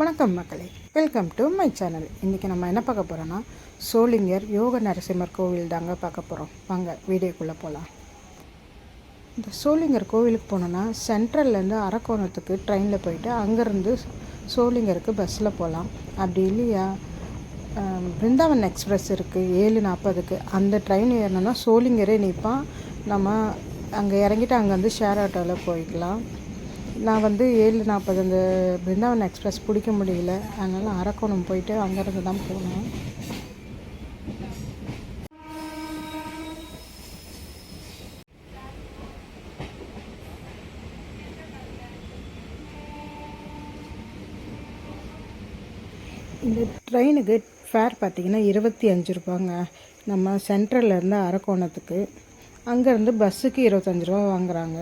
வணக்கம் மக்களே. Welcome to my channel இன்றைக்கி நம்ம என்ன பார்க்க போகிறோன்னா சோளிங்கர் யோக நரசிம்மர் கோவில் தாங்க பார்க்க போகிறோம் வாங்க வீடியோக்குள்ளே போகலாம் இந்த சோளிங்கர் கோவிலுக்கு போனோன்னா சென்ட்ரல்லேருந்து அரக்கோணத்துக்கு ட்ரெயினில் போயிட்டு அங்கேருந்து சோளிங்கருக்கு பஸ்ஸில் போகலாம் அப்படி இல்லையா? பிருந்தாவன் எக்ஸ்பிரஸ் இருக்குது ஏழு நாற்பதுக்கு அந்த ட்ரெயின் ஏறினோன்னா சோளிங்கரே நிற்பான். நம்ம அங்கே இறங்கிட்டு அங்கேருந்து ஷேர் ஆட்டோவில் போய்க்கலாம். நான் வந்து ஏழு நாற்பது அந்த பிருந்தாவன் எக்ஸ்பிரஸ் பிடிக்க முடியல. அதனால் அரக்கோணம் போயிட்டு அங்கேருந்து தான் போனோம். இந்த ட்ரெயினுக்கு ஃபேர் பார்த்திங்கன்னா இருபத்தி அஞ்சு ரூபாங்க. நம்ம சென்ட்ரல்லேருந்து அரக்கோணத்துக்கு. அங்கேருந்து பஸ்ஸுக்கு இருபத்தஞ்சி ரூபா வாங்குகிறாங்க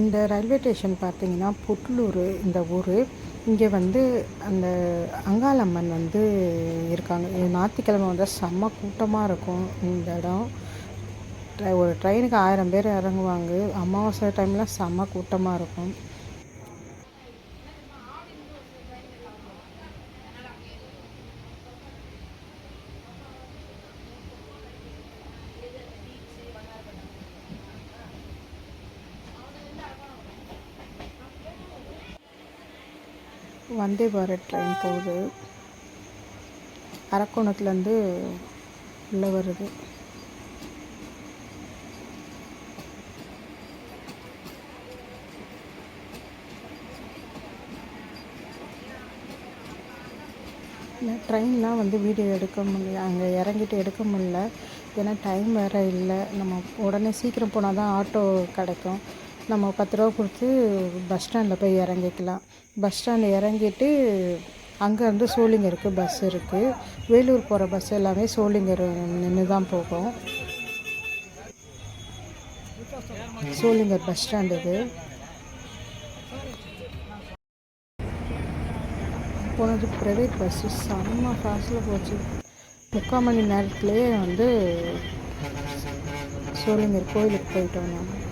இந்த ரயில்வே ஸ்டேஷன் பார்த்தீங்கன்னா புட்லூர் இந்த ஊர். இங்கே வந்து அந்த அங்காளம்மன் வந்து இருக்காங்க. இது ஞாயிற்றுக்கிழமை வந்தால் செம்ம கூட்டமாக இருக்கும் இந்த இடம். ஒரு ட்ரெயினுக்கு ஆயிரம் பேர் இறங்குவாங்க. அமாவாசை டைமில் செம்ம கூட்டமாக இருக்கும். வந்தே பாரத் ட்ரெயின் போகுது. அரக்கோணத்துலேருந்து உள்ளே வருது. ட்ரெயின்லாம் வந்து வீடியோ எடுக்க முடியல. அங்கே இறங்கிட்டு எடுக்க முடியல. ஏன்னா டைம் வேறு இல்லை. நம்ம உடனே சீக்கிரம் போனால் தான் ஆட்டோ கிடைக்கும். நம்ம பத்து ரூபா கொடுத்து பஸ் ஸ்டாண்டில் போய் இறங்கிக்கலாம். பஸ் ஸ்டாண்ட் இறங்கிட்டு அங்கேருந்து சோளிங்கருக்கு பஸ் இருக்குது வேலூர் போகிற பஸ் எல்லாமே சோளிங்கர் நின்று தான் போகும். சோளிங்கர் பஸ் ஸ்டாண்ட் இது. போனது ப்ரைவேட் பஸ்ஸு செம்ம ஃபாஸ்ட்டில் போச்சு. முக்கால் மணி நேரத்துலேயே வந்து சோளிங்கர் கோயிலுக்கு போயிட்டோம் நாங்கள்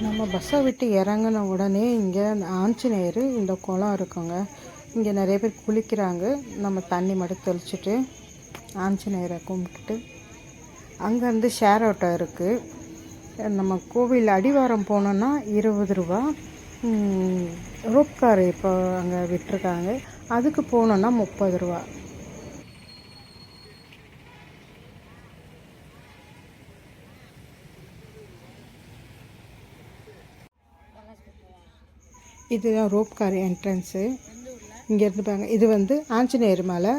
நம்ம பஸ்ஸை விட்டு இறங்கின உடனே இங்கே ஆஞ்சநேயர் இந்த குளம் இருக்குங்க. இங்கே நிறைய பேர் குளிக்கிறாங்க. நம்ம தண்ணி மட்டும் தெளிச்சுட்டு ஆஞ்சநேயரை கும்பிட்டுட்டு அங்கேருந்து ஷேர் ஆட்டோ இருக்குது நம்ம கோவில் அடிவாரம் போனோன்னா இருபது ரூபா. ரோப்கார் இப்போ அங்கே விட்டுருக்காங்க. அதுக்கு போனோன்னா முப்பது ரூபா. இதுதான் ரோப்கார் என்ட்ரன்ஸு. இங்கேருந்து பாருங்க. இது வந்து ஆஞ்சநேயர் மலை.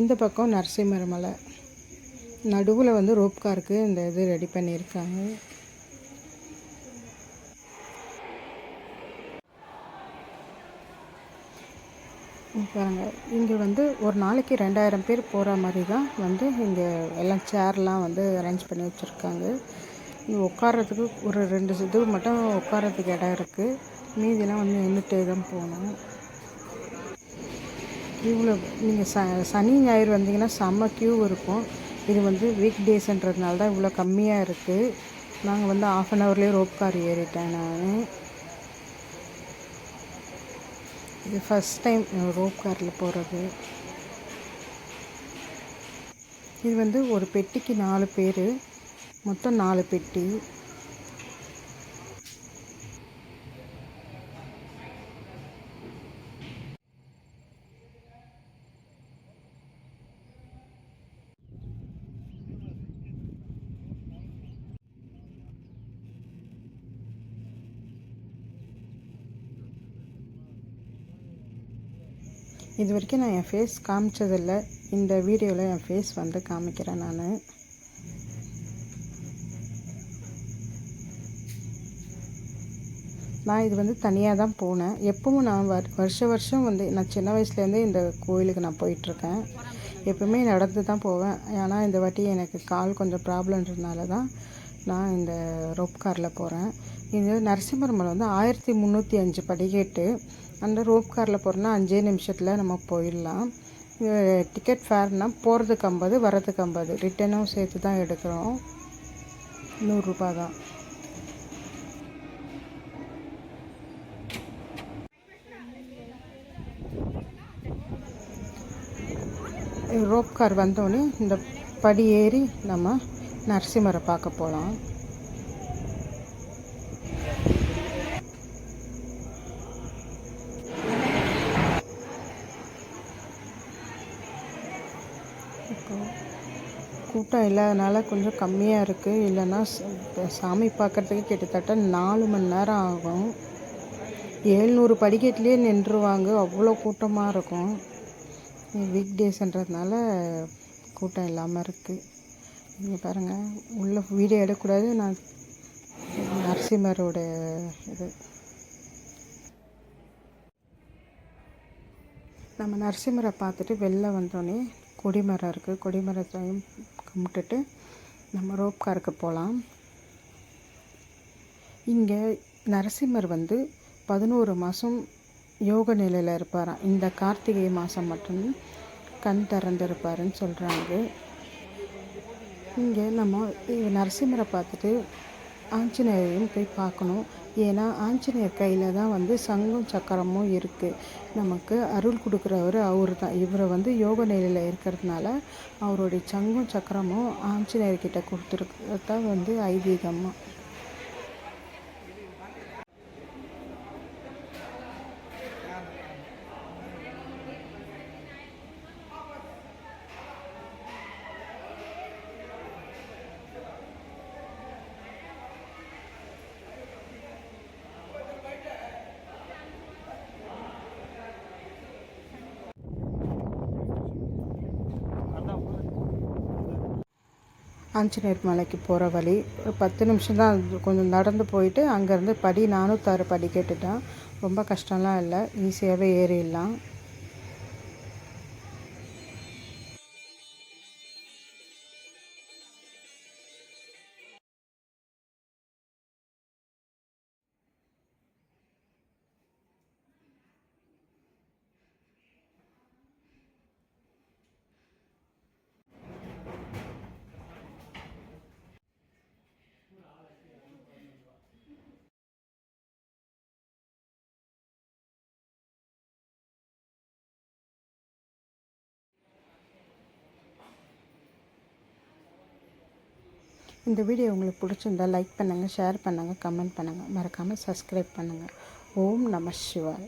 இந்த பக்கம் நரசிம்மர் மலை. நடுவில் வந்து ரோப்காருக்கு இந்த இது ரெடி பண்ணியிருக்காங்க. பாருங்க. இங்கே வந்து ஒரு நாளைக்கு ரெண்டாயிரம் பேர் போகிற மாதிரி தான் வந்து இங்கே எல்லாம் சேர்லாம் வந்து அரேஞ்ச் பண்ணி வச்சுருக்காங்க. இங்கே உட்கார்றதுக்கு ஒரு ரெண்டு இது மட்டும் உட்கார்றதுக்கு இடம் இருக்குது மீதிலாம் வந்து நின்றுட்டே தான் போகணும். க்யூவில் நீங்கள் ச சனி ஞாயிறு வந்தீங்கன்னா செம்ம க்யூ இருக்கும். இது வந்து வீக் டேஸ்ன்றதுனால தான் இவ்வளோ கம்மியாக இருக்குது நாங்கள் வந்து ஆஃப் அன் ஹவர்லேயே ரோப் கார் ஏறிட்டேன் நான். இது ஃபஸ்ட் டைம் ரோப் காரில் போகிறது இது வந்து ஒரு பெட்டிக்கு நாலு பேர். மொத்தம் நாலு பெட்டி. இது வரைக்கும் நான் என் ஃபேஸ் காமிச்சதில்ல. இந்த வீடியோவில் என் ஃபேஸ் வந்து காமிக்கிறேன் நான். நான் இது வந்து தனியாக தான் போனேன். எப்பவும் நான் வர் வருஷ வருஷம் வந்து நான் சின்ன வயசுலேருந்தே இந்த கோயிலுக்கு நான் போயிட்டுருக்கேன். எப்பவுமே நடந்து தான் போவேன். ஆனால் இந்த வாட்டி எனக்கு கால் கொஞ்சம் ப்ராப்ளம்ன்றதுனால தான் நான் இந்த ரோப் காரில் போகிறேன் இது நரசிம்மரமலை வந்து ஆயிரத்தி முந்நூற்றி அஞ்சு படிக்கட்டு அந்த ரோப் காரில் போகிறோன்னா அஞ்சே நிமிஷத்தில் நம்ம போயிடலாம். டிக்கெட் ஃபேர்னால் போகிறதுக்கு ஐம்பது வர்றதுக்கு ஐம்பது. ரிட்டனும் சேர்த்து தான் எடுக்கிறோம். நூறுரூபா தான். ரோப் கார் வந்தோடனே இந்த படி ஏறி நம்ம நரசிம்மரை பார்க்க போகலாம் கூட்டம் இல்லாதனால கொஞ்சம் கம்மியாக இருக்குது இல்லைன்னா சாமி பார்க்கறதுக்கு கிட்டத்தட்ட நாலு மணி நேரம் ஆகும். ஏழ்நூறு படிக்கட்டுலேயே நின்றுவாங்க அவ்வளோ கூட்டமாக இருக்கும். வீக் டேஸ்ன்றதுனால கூட்டம் இல்லாமல் இருக்குது நீங்கள் பாருங்கள் உள்ள வீடியோ எடுக்கக்கூடாது. நான் நரசிம்மரோட இது. நம்ம நரசிம்மரை பார்த்துட்டு வெளில வந்தோடனே கொடிமரம் இருக்குது கொடிமரத்தையும் கும்பிட்டுட்டு நம்ம ரோப் காருக்கு போகலாம். இங்கே நரசிம்மர் வந்து பதினோரு மாதம் யோக நிலையில் இருப்பாராம். இந்த கார்த்திகை மாதம் மட்டும் கண் திறந்திருப்பாருன்னு சொல்கிறாங்க இங்கே நம்ம நரசிம்மரை பார்த்துட்டு ஆஞ்சநேயரையும் போய் பார்க்கணும். ஏன்னா ஆஞ்சநேயர் கையில் தான் வந்து சங்கும் சக்கரமும் இருக்குது நமக்கு அருள் கொடுக்குறவர் அவர் தான். இவரை வந்து யோக நிலையில் இருக்கிறதுனால அவருடைய சங்கும் சக்கரமும் ஆஞ்சநேயர்கிட்ட கொடுத்துருக்கதான் வந்து ஐதீகமாக ஆஞ்சநேயர் மலைக்கு போகிற வழி. ஒரு பத்து நிமிஷம் தான் கொஞ்சம் நடந்து போயிட்டு அங்கேருந்து படி நானூற்றாறு படி கேட்டுட்டான். ரொம்ப கஷ்டம்லாம் இல்லை. ஈஸியாகவே ஏறிடலாம். இந்த வீடியோ உங்களுக்கு பிடிச்சிருந்தா லைக் பண்ணுங்கள் ஷேர் பண்ணுங்கள் கமெண்ட் பண்ணுங்கள் மறக்காமல் சப்ஸ்கிரைப் பண்ணுங்கள் ஓம் நம சிவாய்.